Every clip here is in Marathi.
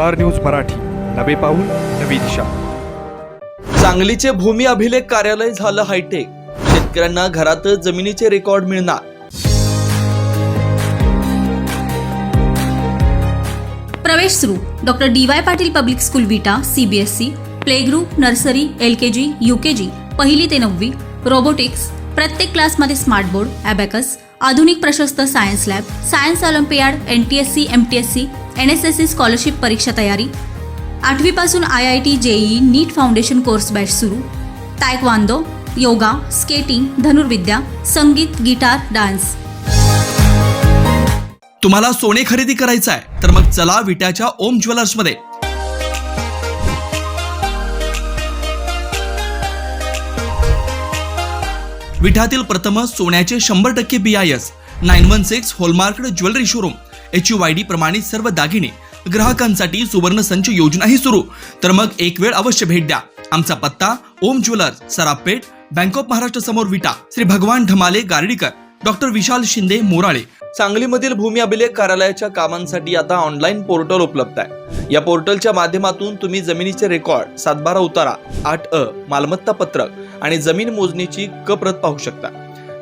Star news Marathi. नवे पाऊल नवी दिशा. सांगलीचे भूमी अभिलेख कार्यालय झालं हायटेक. शेतकऱ्यांना घरातच जमिनीचे रेकॉर्ड मिळणार. प्रवेश सुरू. Doctor D Y Patil public school Vita CBSE play group nursery L K G U K G पहिली ते नववी रोबोटिक्स प्रत्येक क्लासमध्ये स्मार्ट बोर्ड अबॅकस आधुनिक प्रशस्त science lab science olympiad N T S C M T S C N S S C scholarship परीक्षा तयारी. आठवीपासून I I T JEE NEET foundation course batch सुरू. तायक्वांदो योगा स्केटिंग धनुर्विद्या संगीत गिटार डान्स. तुम्हाला सोने खरेदी करायचं आहे तर मग चला विट्याच्या ओम ज्वेलर्समध्ये. विठातील प्रथम सोन्याचे शंभर टक्के B I S nine one six hallmark jewellery showroom. H U I D प्रमाणित सर्व दागिने ग्राहकांसाठी सुवर्ण संच योजनाही सुरू. तर मग एक वेळ अवश्य भेट द्या. आमचा पत्ता Om jewellers Sarapeth bank of Maharashtra समोर विटा श्री भगवान ढमाले गार्डीकर डॉक्टर विशाल शिंदे मोराळे. सांगलीमधील भूमी अभिलेख कार्यालयाच्या कामांसाठी आता ऑनलाईन पोर्टल उपलब्ध आहे. या पोर्टलच्या माध्यमातून तुम्ही जमिनीचे रेकॉर्ड सातबारा उतारा आठ अ मालमत्ता पत्रक आणि जमीन मोजणीची क प्रत पाहू शकता.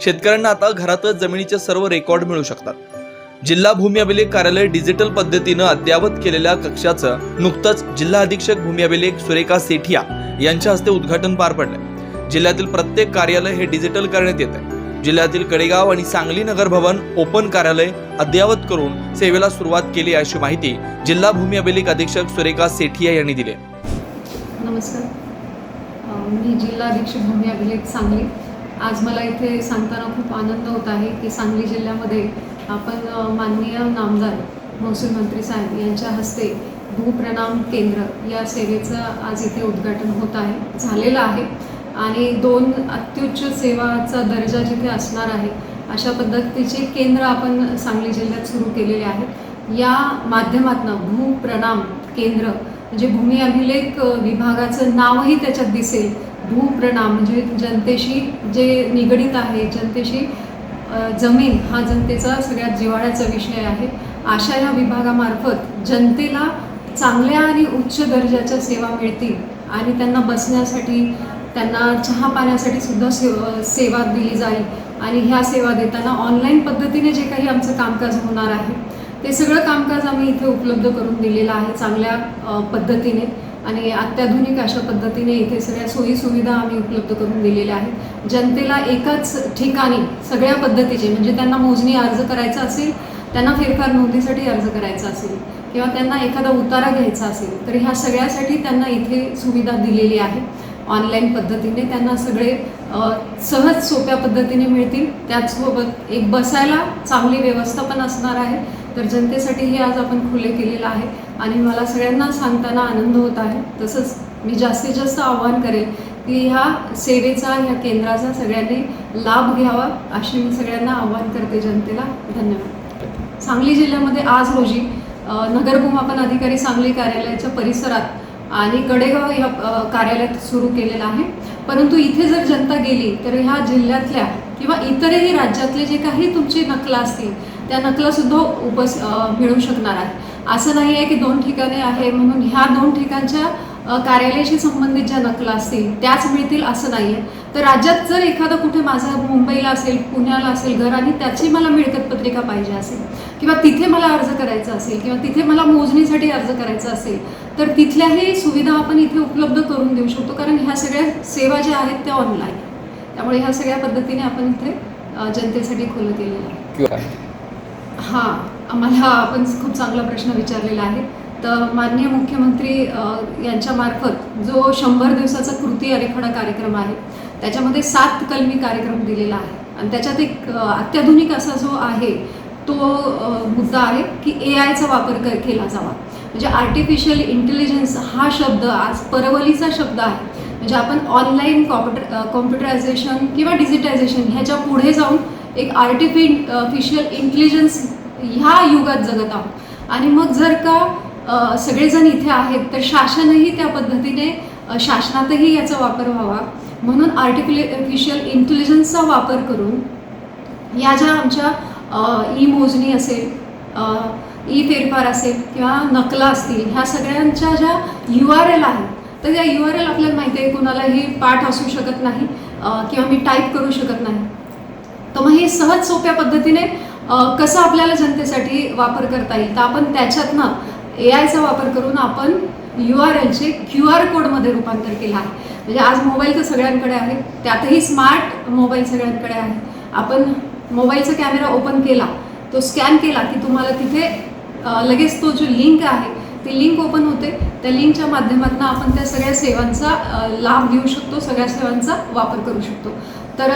शेतकऱ्यांना आता घरातच जमिनीचे सर्व रेकॉर्ड मिळू शकतात. जिल्हा भूमी अभिलेख कार्यालय डिजिटल पद्धतीनं अद्ययावत केलेल्या कक्षाचं नुकतंच जिल्हा अधीक्षक भूमी अभिलेख सुरेखा सेठिया यांच्या हस्ते उद्घाटन पार पडलंय जिल्ह्यातील प्रत्येक कार्यालय हे डिजिटल करण्यात येत. आहे जिल्ह्यातील कडेगाव आणि सांगली नगर भवन ओपन कार्यालय अद्ययावत करून सेवेला सुरुवात केली अशी माहिती जिल्हा भूमी अभिलेख अधीक्षक सुरेखा सेठिया यांनी दिली नमस्कार. मी जिल्हा अधीक्षक भूमी अभिलेख सांगली. आज मला इथे सांगताना खूप आनंद होत आहे की सांगली जिल्ह्यामध्ये आपण माननीय नामदार महसूल मंत्री साहेब यांच्या हस्ते भूप्रणाम केंद्र या सेवेचं आज इथे उद्घाटन होत आहे झालेलं आहे. आणि दोन अत्युच्च सेवाचा दर्जा जिथे असणार आहे अशा पद्धतीचे केंद्र आपण सांगली जिल्ह्यात सुरू केलेले आहेत. या माध्यमातून भूप्रणाम केंद्र म्हणजे भूमी अभिलेख विभागाचं नावही त्याच्यात दिसेल. भूप्रणाम म्हणजे जनतेशी जे निगडीत आहे जनतेशी जमीन हा जनतेचा सगळ्यात जिव्हाळ्याचा विषय आहे. आशा या विभागामार्फत जनतेला चांगल्या आणि उच्च दर्जाच्या सेवा मिळतील आणि त्यांना बसण्यासाठी त्यांना चहा पाण्यासाठी सुद्धा सेवा सेवा दिली जाईल. आणि ह्या सेवा देताना ऑनलाईन पद्धतीने जे काही आमचं कामकाज होणार आहे ते सगळं कामकाज आम्ही इथे उपलब्ध करून दिलेलं आहे चांगल्या पद्धतीने. आणि अत्याधुनिक अशा पद्धतीने इथे सगळ्या सोयीसुविधा आम्ही उपलब्ध करून दिलेल्या आहेत. जनतेला एकाच ठिकाणी सगळ्या पद्धतीचे म्हणजे त्यांना मोजणी अर्ज करायचा असेल त्यांना फेरफार नोंदीसाठी अर्ज करायचा असेल किंवा त्यांना एखादा उतारा घ्यायचा असेल तर ह्या सगळ्यासाठी त्यांना इथे सुविधा दिलेली आहे. ऑनलाईन पद्धतीने त्यांना सगळे सहज सोप्या पद्धतीने मिळतील. त्याचसोबत एक बसायला चांगली व्यवस्था पण असणार आहे. तर जनतेसाठी हे आज आपण खुले केलेलं आहे. आणि मला सगळ्यांना सांगताना आनंद होत आहे. तसंच मी जास्तीत जास्त आव्हान करेन की ह्या सेवेचा ह्या केंद्राचा सगळ्यांनी लाभ घ्यावा अशी मी सगळ्यांना आव्हान करते जनतेला. धन्यवाद. सांगली जिल्ह्यामध्ये आज रोजी नगरभूमापन अधिकारी सांगली कार्यालयाच्या परिसरात आणि कडेगाव या कार्यालयात सुरू केलेलं आहे. परंतु इथे जर जनता गेली तर ह्या जिल्ह्यातल्या किंवा इतरही राज्यातले जे काही तुमची नकला असतील त्या नकलासुद्धा उपस मिळू शकणार आहे असं नाही आहे की दोन ठिकाणे आहे म्हणून ह्या दोन ठिकाणच्या कार्यालयाशी संबंधित ज्या नकला असतील त्याच मिळतील असं नाही आहे. तर राज्यात जर एखादा कुठे माझं मुंबईला असेल पुण्याला असेल घर आणि त्याची मला मिळकत पत्रिका पाहिजे असेल किंवा तिथे मला अर्ज करायचा असेल किंवा तिथे मला मोजणीसाठी अर्ज करायचा असेल तर तिथल्याही सुविधा आपण इथे उपलब्ध करून देऊ शकतो कारण ह्या सगळ्या सेवा ज्या आहेत त्या ऑनलाईन त्यामुळे ह्या सगळ्या पद्धतीने आपण इथे जनतेसाठी खुलं केलेलं आहे. हां आम्हाला आपण खूप चांगला प्रश्न विचारलेला आहे. तर माननीय मुख्यमंत्री यांच्यामार्फत यांच्या मार्फत जो शंभर दिवसाचा कृती आरेखडा कार्यक्रम आहे त्याच्यामध्ये सात कलमी कार्यक्रम दिलेला आहे. आणि त्याच्यात एक अत्याधुनिक असा जो आहे तो मुद्दा आहे की ए आयचा वापर क केला जावा. म्हणजे आर्टिफिशियल इंटेलिजन्स हा शब्द आज परवलीचा शब्द आहे. म्हणजे आपण ऑनलाईन कॉम्प्युटर कॉम्प्युटरायझेशन किंवा डिजिटायझेशन ह्याच्या पुढे जाऊन एक आर्टिफिशियल इंटेलिजन्स ह्या युगात जगत आहोत. आणि मग जर का सगळेजण इथे आहेत तर शासनही त्या पद्धतीने शासनातही याचा वापर व्हावा. म्हणून आर्टिफिशियल इंटेलिजन्सचा वापर करून या ज्या आमच्या ई मोजणी असेल ई फेरफार असेल किंवा नकला असतील ह्या सगळ्यांच्या ज्या यू आर एल आहेत तर त्या यू आर एल आपल्याला माहिती आहे कुणालाही पाठ असू शकत नाही किंवा मी टाईप करू शकत नाही. तर मग हे सहज सोप्या पद्धतीने कसं आपल्याला जनतेसाठी वापर करता येईल? तर आपण त्याच्यातनं ए आयचा वापर करून आपण यू आर एलचे क्यू आर कोडमध्ये रूपांतर केलं आहे. म्हणजे आज मोबाईल तर सगळ्यांकडे आहे. त्यातही स्मार्ट मोबाईल सगळ्यांकडे आहे. आपण मोबाईलचा कॅमेरा ओपन केला तो स्कॅन केला की तुम्हाला तिथे लगेच तो जो लिंक आहे ती लिंक ओपन होते. त्या लिंकच्या माध्यमातून आपण त्या सगळ्या सेवांचा लाभ घेऊ शकतो सगळ्या सेवांचा वापर करू शकतो. तर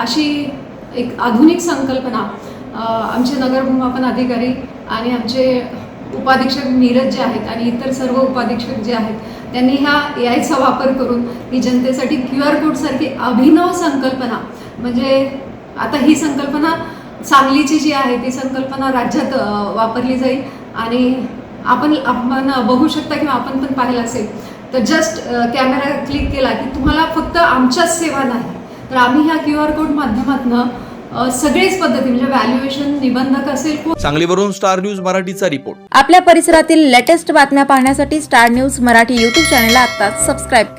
अशी एक आधुनिक संकल्पना. आमचे नगरभूमापन अधिकारी आणि आमचे उपाधीक्षक नीरज जे आहेत आणि इतर सर्व उपाधीक्षक जे आहेत त्यांनी ह्या ए आयचा वापर करून ही जनतेसाठी क्यू आर कोडसारखी अभिनव संकल्पना म्हणजे आता ही संकल्पना सांगलीची जी आहे ती संकल्पना राज्यात वापरली जाईल आणि आपण आपण बघू शकता किंवा आपण पण पाहिलं असेल तर जस्ट कॅमेरा क्लिक केला की तुम्हाला फक्त आमच्याच सेवा नाही तर आम्ही ह्या क्यू आर कोड माध्यमातून सगळेच पद्धती म्हणजे व्हॅल्युएशन निबंधक असेल सांगलीवरून स्टार न्यूज मराठीचा रिपोर्ट आपल्या परिसरातील लेटेस्ट बातम्या पाहण्यासाठी स्टार न्यूज मराठी यूट्यूब चॅनलला आत्ताच सबस्क्राईब करा.